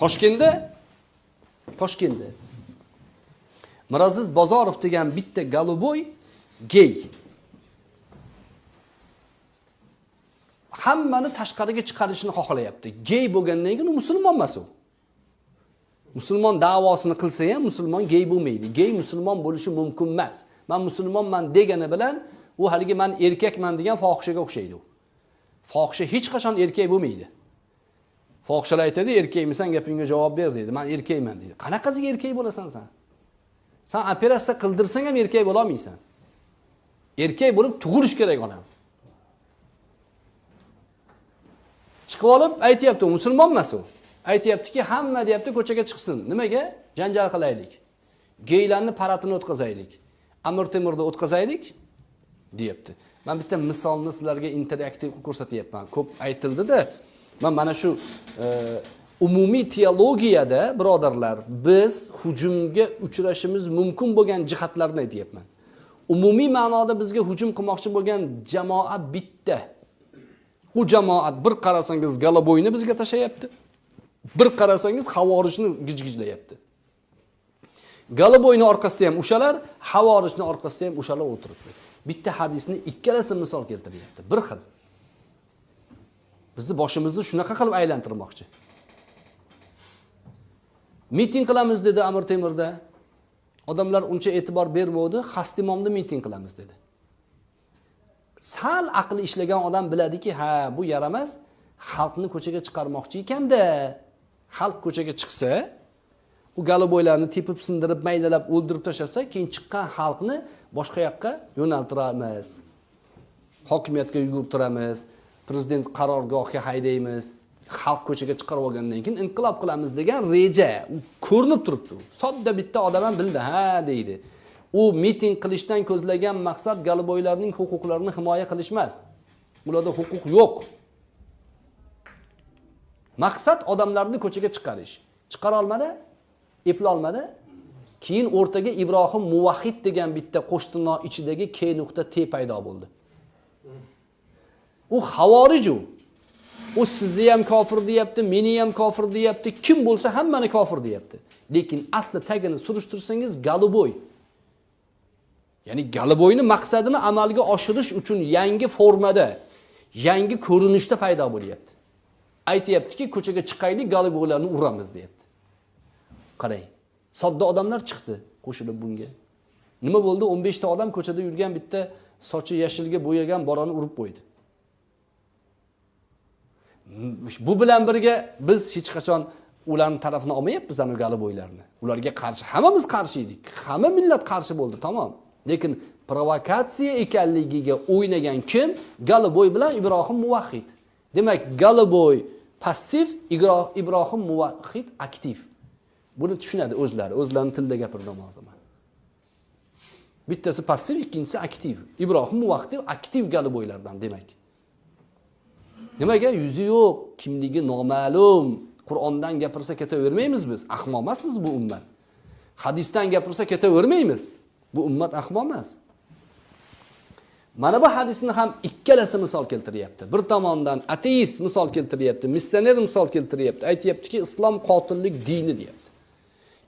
toshkentda? Toshkentda. Miraziz bozorov degan bitta голубой gey hammani tashqariga chiqarishni xohlayapti. Gey bo'lgandan keyin u musulmon emas u. Musulmon da'vosini qilsa ham musulmon gey bo'lmaydi. Gey musulmon bo'lishi mumkin emas. Man musulmonman degani bilan u haligi man erkakman degan fohishaga o'xshaydi u. Fohisha hech qachon erkak bo'lmaydi. Fohishalar aytadi erkakmisan gapingga javob ber deydi man erkakman deydi qanaqasiga erkak bo'lasan san san operatsiya qildirsang ham erkak bo'lolmaysan. Erkak bo'lib tug'ilish kerak odam chiqib olib aytyapti u musulmon emas u aytyaptiki hamma deyapti ko'chaga chiqsin. Nimaga? Janjal qilaylik. Geylarni paratini o'tkazaylik. Amir temurni o'tkazaylik? deyapti. Man bitta misolni sizlarga interaktiv ko'rsatyapman ko'p aytildida man mana shu e, umumiy teologiyada birodarlar biz hujumga uchrashimiz mumkin bo'lgan jihatlarni aytyapman umumiy ma'noda bizga hujum qilmoqchi bo'lgan jamoa bitta. U jamoat bir qarasangiz galaboyni bizga tashlayapti bir qarasangiz havorijni gijgijlayapti. Galaboyni orqasida ham o'shalar havorijni orqasida ham o'shalar o'tiribdi. Bitta hadisni ikkalasi misol keltiryapti bir xil. Bizni boshimizni shunaqa qilib aylantirmoqchi. Miting qilamiz dedi amir temurda odamlar uncha e'tibor bermadi xastimomda miting qilamiz dedi. Sal aqli ishlagan odam biladiki ha bu yaramas xalqni ko'chaga chiqarmoqchi ekanda xalq ko'chaga chiqsa u galoboylarni tepib sindirib maydalab o'ldirib tashlasa keyin chiqqan xalqni boshqa yoqqa yo'naltiramiz. Hokimiyatga yugurtiramiz. Prezident qarorgohiga haydaymiz xalq ko'chaga chiqarib olgandan keyin inqilob qilamiz degan reja u ko'rinib turibdi. Sodda bitta odam ham bildi ha deydi. U miting qilishdan ko'zlagan maqsad galiboylarning huquqlarini himoya qilish emas. Ularda huquq yo'q. Maqsad odamlarni ko'chaga chiqarish. Chiqara olmadi eplolmadi keyin o'rtaga ibrohim muvahid degan bitta qo'shtinoq ichidagi k nuqta t paydo bo'ldi. U havoriju u sizni ham kofir deyapti meni ham kofir deyapti kim bo'lsa hammani kofir deyapti. Lekin asli tagini surishtirsangiz goluboy ya'ni galiboyni maqsadini amalga oshirish uchun yangi formada yangi ko'rinishda paydo bo'lyapti. Aytyaptiki ko'chaga chiqaylik galiboylarni uramiz deyapti. Qarang sodda odamlar chiqdi qo'shilib bunga. Nima bo'ldi? O'n beshta odam ko'chada yurgan bitta sochi yashilga bo'yagan bolani urib qo'ydi. Bu bilan birga biz hech qachon ularni tarafini olmayapmiz ana galiboylarni ularga qarshi hammamiz qarshi edik. Hamma millat qarshi bo'ldi tamom. Lekin provokatsiya ekanligiga o'ynagan kim? Galiboy bilan ibrohim muvahhid. Demak galiboy passiv ibrohim muvahhid aktiv. Buni tushunadi o'zlari. O'zlarini tilida gapirdim hozir bittasi passiv ikkinchisi aktiv. Ibrohim muvahhid aktiv galiboylardan demak. Nimaga? Yuzi yo'q. Kimligi noma'lum. Qur'ondan gapirsa ketavermaymiz biz. Ahmoq emasmiz bu ummat. Hadisdan gapirsa ketavermaymiz. Bu ummat ahmoq emas. Mana bu hadisni ham ikkalasi misol keltiryapti. Bir tomondan ateist misol keltiryapti missioner misol keltiryapti. Aytyaptiki islom qotillik dini deyapti.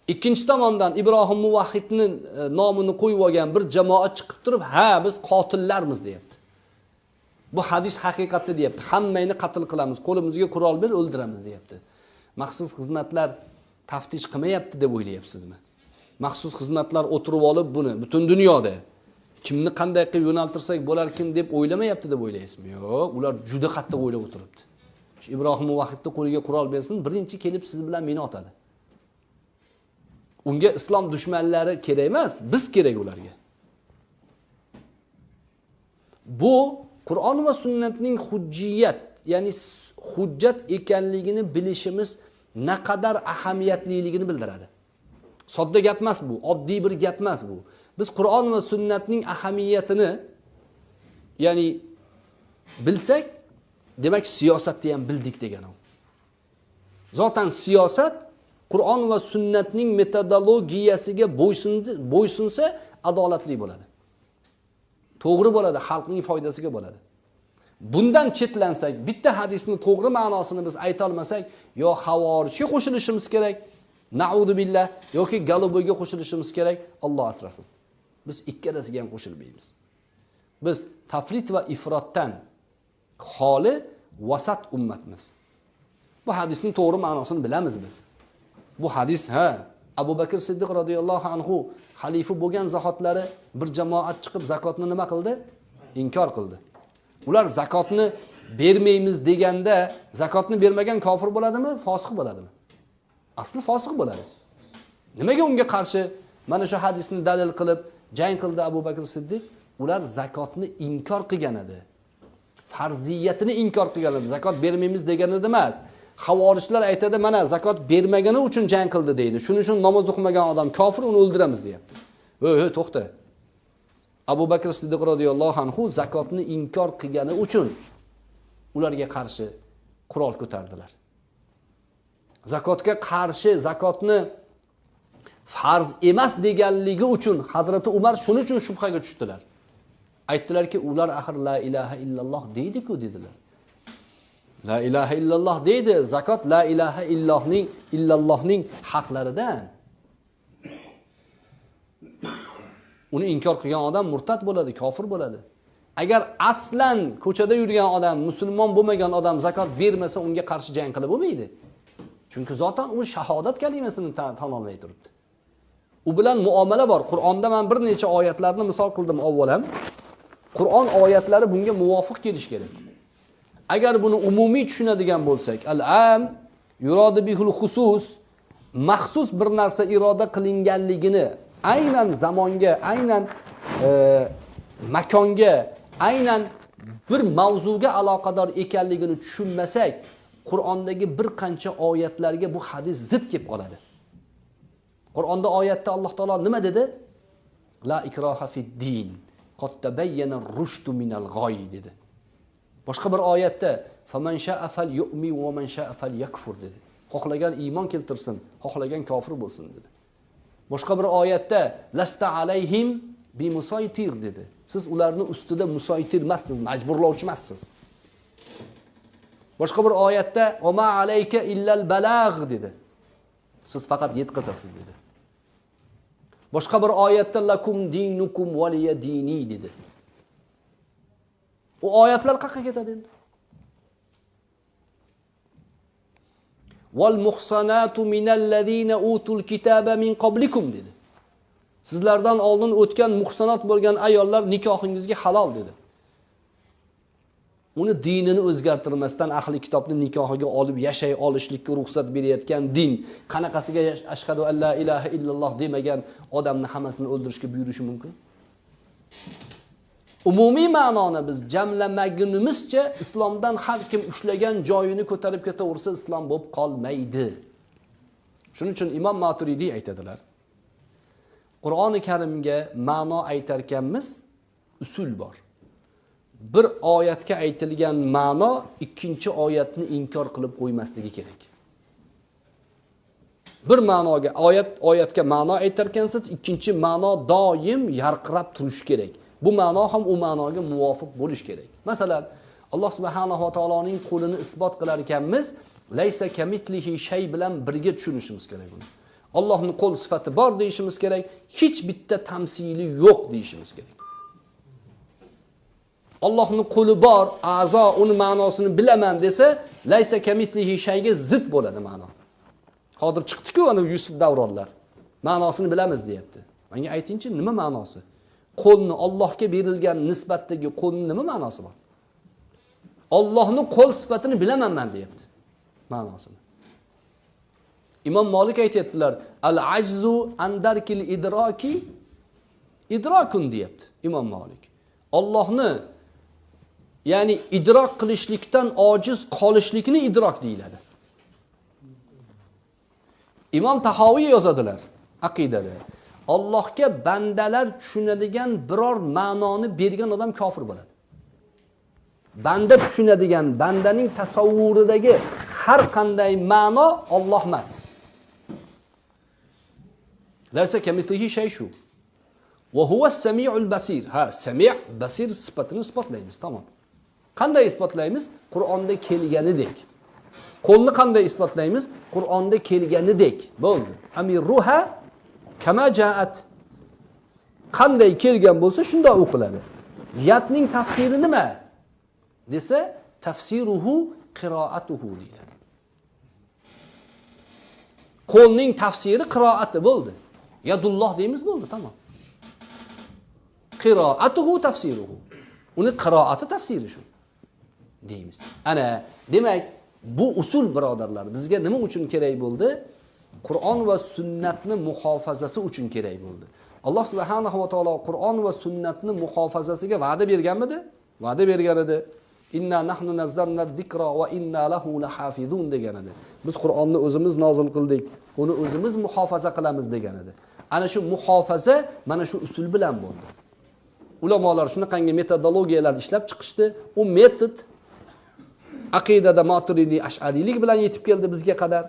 Ikkinchi tomondan ibrohim muvahhidni e, nomini qo'yib olgan bir jamoa chiqib turib ha biz qotillarmiz deyapti. Bu hadis haqiqatda deyapti. Hammangni qatl qilamiz. Qo'limizga qurol ber o'ldiramiz deyapti. Maxsus xizmatlar taftish qilmayapti deb o'ylayapsizmi? Maxsus xizmatlar o'tirib olib buni butun dunyoda kimni qanday qilib yo'naltirsak bo'larkin deb o'ylamayapti deb o'ylaysizmi? Yo'q ular juda qattiq o'ylab o'tiribdi. Ibrohim vahidni qo'liga qurol bersin birinchi kelib siz bilan meni otadi. Unga islom dushmanlari kerak emas biz kerak ularga. Bu qur'on va sunnatning hujjiyat ya'ni hujjat ekanligini bilishimiz naqadar ahamiyatliligini bildiradi. Sodda gap emas bu oddiy bir gap emas bu. Biz qur'on va sunnatning ahamiyatini ya'ni bilsak demak siyosatni ham bildik degani u. Zotan siyosat qur'on va sunnatning metodologiyasiga bo'ysunsa adolatli bo'ladi. To'g'ri bo'ladi xalqning foydasiga bo'ladi. Bundan chetlansak bitta hadisni to'g'ri ma'nosini biz aytolmasak yo havorijga qo'shilishimiz kerak naudu billah yoki galuboyga qo'shilishimiz kerak Alloh asrasin. Biz ikkalasiga ham qo'shilmaymiz. Biz taflit va ifrotdan xoli vasat ummatmiz. Bu hadisning to'g'ri ma'nosini bilamiz biz. Bu hadis ha abu bakr siddiq roziyallohu anhu xalifa bo'lgan zahotlari bir jamoat chiqib zakotni nima qildi? Inkor qildi. Ular zakotni bermaymiz deganda zakotni bermagan kofir bo'ladimi? Fosiq bo'ladimi? Asli fosiq bo'ladi. Nimaga unga qarshi mana shu hadisni dalil qilib jang qildi abu bakr siddiq? Ular zakotni inkor qilgan edi. Farziyatini inkor qilgan edi. Zakot bermaymiz degan edi emas. Havorishlar aytadi mana zakot bermagani uchun jang qildi deydi. Shuning uchun namoz o'qimagan odam kofir uni o'ldiramiz deyapti. O'y to'xta. Abu bakr siddiq roziyallohu anhu zakotni inkor qilgani uchun ularga qarshi qurol ko'tardilar. Zakotga qarshi zakotni farz emas deganligi uchun hazrati umar shuning uchun shubhaga tushdilar. Aytdilarki ular axir la ilaha illalloh deydiku dedilar. La ilaha illalloh deydi. Zakot la ilaha illohning illallohning haqlaridan. Uni inkor qilgan odam murtad bo'ladi kofir bo'ladi. Agar aslan ko'chada yurgan odam musulmon bo'lmagan odam zakot bermasa unga qarshi jang qilib bo'lmaydi. Chunki zotan u shahodat kalimasini tan olmay turibdi. U bilan muomala bor. Qur'onda man bir necha oyatlarni misol qildim avval ham qur'on oyatlari bunga muvofiq kelishi kerak. Agar buni umumiy tushunadigan bo'lsak al am yurodi bihul xusus maxsus bir narsa iroda qilinganligini aynan zamonga aynan e, makonga aynan bir mavzuga aloqador ekanligini tushunmasak qur'ondagi bir qancha oyatlarga bu hadis zid kelib qoladi. Qur'onda oyatda alloh taolo nima dedi? La ikroha fid din. Qad tabayyana rushdu minal g'oy dedi. Boshqa bir oyatda faman sha'a falyu'mi va man sha'a falyakfur dedi. Xohlagan iymon keltirsin xohlagan kofir bo'lsin dedi. Boshqa bir oyatda lasta alayhim bimusaytir dedi. Siz ularni ustida musoytir emassiz majburlovchi emassiz boshqa bir oyatda oma alayka illal balagh dedi. Siz faqat yetkazasiz dedi. Boshqa bir oyatda lakum dinukum valiya dini dedi. U oyatlar qayerga ketadi endi? Val muhsanatu minallazina utul kitaba min qablikum dedi. Sizlardan oldin o'tgan muhsanat bo'lgan ayollar nikohingizga halol dedi. Uni dinini o'zgartirmasdan ahli kitobni nikohiga olib yashay olishlikka ruxsat berayotgan din qanaqasiga ashhadu an la ilaha illalloh demagan odamni hammasini o'ldirishga buyurishi mumkin? Umumiy ma'noni biz jamlamagunimizcha islomdan har kim ushlagan joyini ko'tarib ketaversa islom bo'lib qolmaydi. Shuning uchun imom maturidiy aytadilar qur'oni karimga ma'no aytarkanmiz usul bor. Bir oyatga aytilgan ma'no ikkinchi oyatni inkor qilib qo'ymasligi kerak. Bir ma'noga oyat oyatga ma'no aytarkansiz ikkinchi ma'no doim yarqirab turishi kerak. Bu ma'no ham u ma'noga muvofiq bo'lishi kerak masalan alloh subhanahu va taoloning qo'lini isbot qilar ekanmiz laysa kamitlihi shay bilan birga tushunishimiz kerak uni allohni qo'l sifati bor deyishimiz kerak hech bitta tamsili yo'q deyishimiz kerak Allohning qo'li bor, a'zo uni ma'nosini bilaman desa, laysa kamitlihi shayga zid bo'ladi ma'no. Hozir chiqdi-ku ana Yusuf davronlar. Ma'nosini bilamiz deyapti. manga aytingchi, nima ma'nosi? Qo'lni Allohga berilgan nisbatdagi qo'lni nima ma'nosi bor? Allohni qo'l sifatini bilaman men deyapti. Ma'nosini. Imom molik aytyaptilar al-ajzu andarkil idroki idrokun deyapti Imom molik Allohni ya'ni idrok qilishlikdan ojiz qolishlikni idrok deyiladi imom tahoviy yozadilar aqidada allohga bandalar tushunadigan biror ma'noni bergan odam kofir bo'ladi. Banda tushunadigan bandaning tasavvuridagi har qanday ma'no Alloh emas. Laysa kamithlihi shay shu. Samiul basir. Ha sami' basir sifatini isbotlaymiz tamom. Qanday isbotlaymiz? Qur'onda kelganidek. Qo'lni qanday isbotlaymiz? Qur'onda kelganidek. Bo'ldi. Amirruha kama jaat? Qanday kelgan bo'lsa shundoq o'qiladi. Yatning tafsiri nima? Desa tafsiruhu qiroatuhu deyiladi. Qo'lning tafsiri qiroati bo'ldi. Yadulloh deymiz bo'ldi tamom. Qiroatuhu tafsiruhu. Uni qiroati tafsiri shu deymiz. Ana demak bu usul birodarlar bizga nima uchun kerak bo'ldi? Qur'on va sunnatni muhofazasi uchun kerak bo'ldi. Alloh subhanahu va taolo qur'on va sunnatni muhofazasiga va'da berganmidi? Va'da bergan edi. Inna nahnu nazzalna zikra va inna lahu lahafizun degan edi. Biz qur'onni o'zimiz nozil qildik uni o'zimiz muhofaza qilamiz degan edi. Ana shu muhofaza mana shu usul bilan bo'ldi. Ulamolar shunaqangi metodologiyalarni ishlab chiqishdi. U metod aqidada moturidiy ashariylik bilan yetib keldi bizga qadar.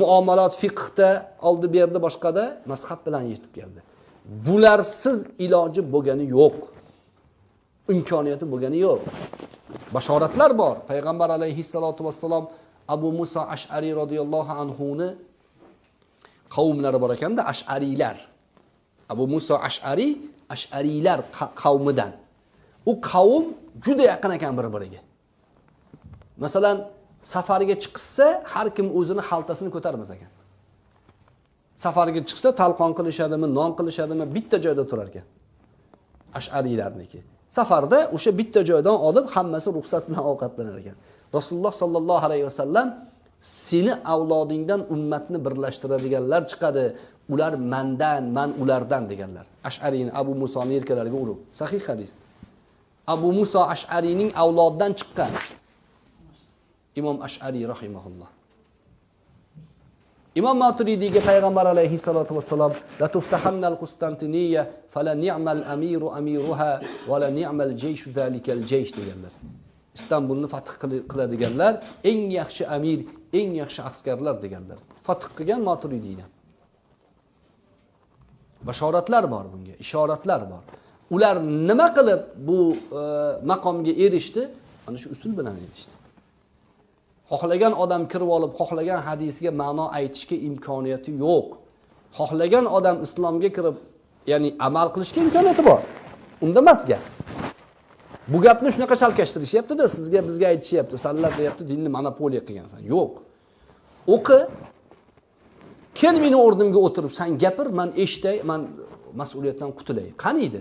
Muomalat fiqhda oldi berdi boshqada mazhab bilan yetib keldi. Bularsiz iloji bo'lgani yo'q. Imkoniyati bo'lgani yo'q. Bashoratlar bor. Payg'ambar alayhissalotu vassalom abu muso ashariy roziyallohu anhuni qavmlari bor ekanda ashariylar. Abu muso ashariy ashariylar qavmidan. U qavm juda yaqin ekan bir biriga masalan safarga chiqishsa har kim o'zini xaltasini ko'tarmas ekan. Safarga chiqsa talqon qilishadimi non qilishadimi bitta joyda turar ekan. Ashariylarniki. Safarda o'sha bitta joydan olib hammasi ruxsat bilan ovqatlanar ekan. Rasululloh sollallohu alayhi vasallam seni avlodingdan ummatni birlashtiradiganlar chiqadi. Ular mandan man ulardan deganlar. Ashariyni abu musoni yelkalariga urib. Sahih hadis. Abu muso ashariyning avlodidan chiqqan. Imom ashariy rahimaulloh imom maturidiyga payg'ambar alayhissalotu vassalom latuftahannal qustantiniya fala ni'mal amiru amiruha va la ni'mal jeyshu zalikal jeysh deganlar. Istanbulni fath qiladiganlar eng yaxshi amir eng yaxshi askarlar deganlar. Fath qilgan maturidiydan bashoratlar bor bunga ishoratlar bor. Ular nima qilib bu e, maqomga erishdi? Ana shu usul bilan erishdi. Xohlagan odam kirib olib xohlagan hadisga ma'no aytishga imkoniyati yo'q. Xohlagan odam islomga kirib ya'ni amal qilishga imkoniyati bor. Unda emas gap. Bu gapni shunaqa chalkashtirishyaptida sizga bizga aytishyapti sanlar deyapti dinni monopoliya qilgansan yo'q. O'qi kel meni o'rnimga o'tirib san gapir man eshitay man mas'uliyatdan qutulay. Qaniydi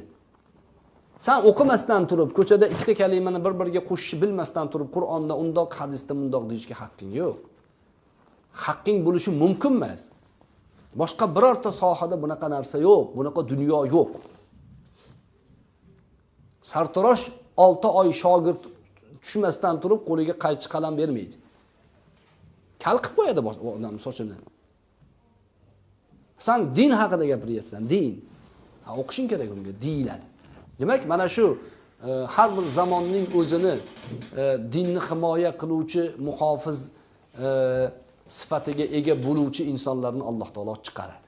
san o'qimasdan turib ko'chada ikkita kalimani bir biriga qo'shishni bilmasdan turib qur'onda undoq hadisda mundoq deyishga haqqing yo'q. Haqqing bo'lishi mumkin emas. Boshqa birorta sohada bunaqa narsa yo'q bunaqa dunyo yo'q. Sartarosh olti oy shogird tushmasdan turib qo'liga qaychi qalam bermaydi. Kal qilib qo'yadi odam sochini. San din haqida gapiryapsan din. O'qishing kerak unga deyiladi. Demak mana shu e, har bir zamonning o'zini e, dinni himoya qiluvchi muhofiz e, sifatiga ega bo'luvchi insonlarni alloh taolo chiqaradi.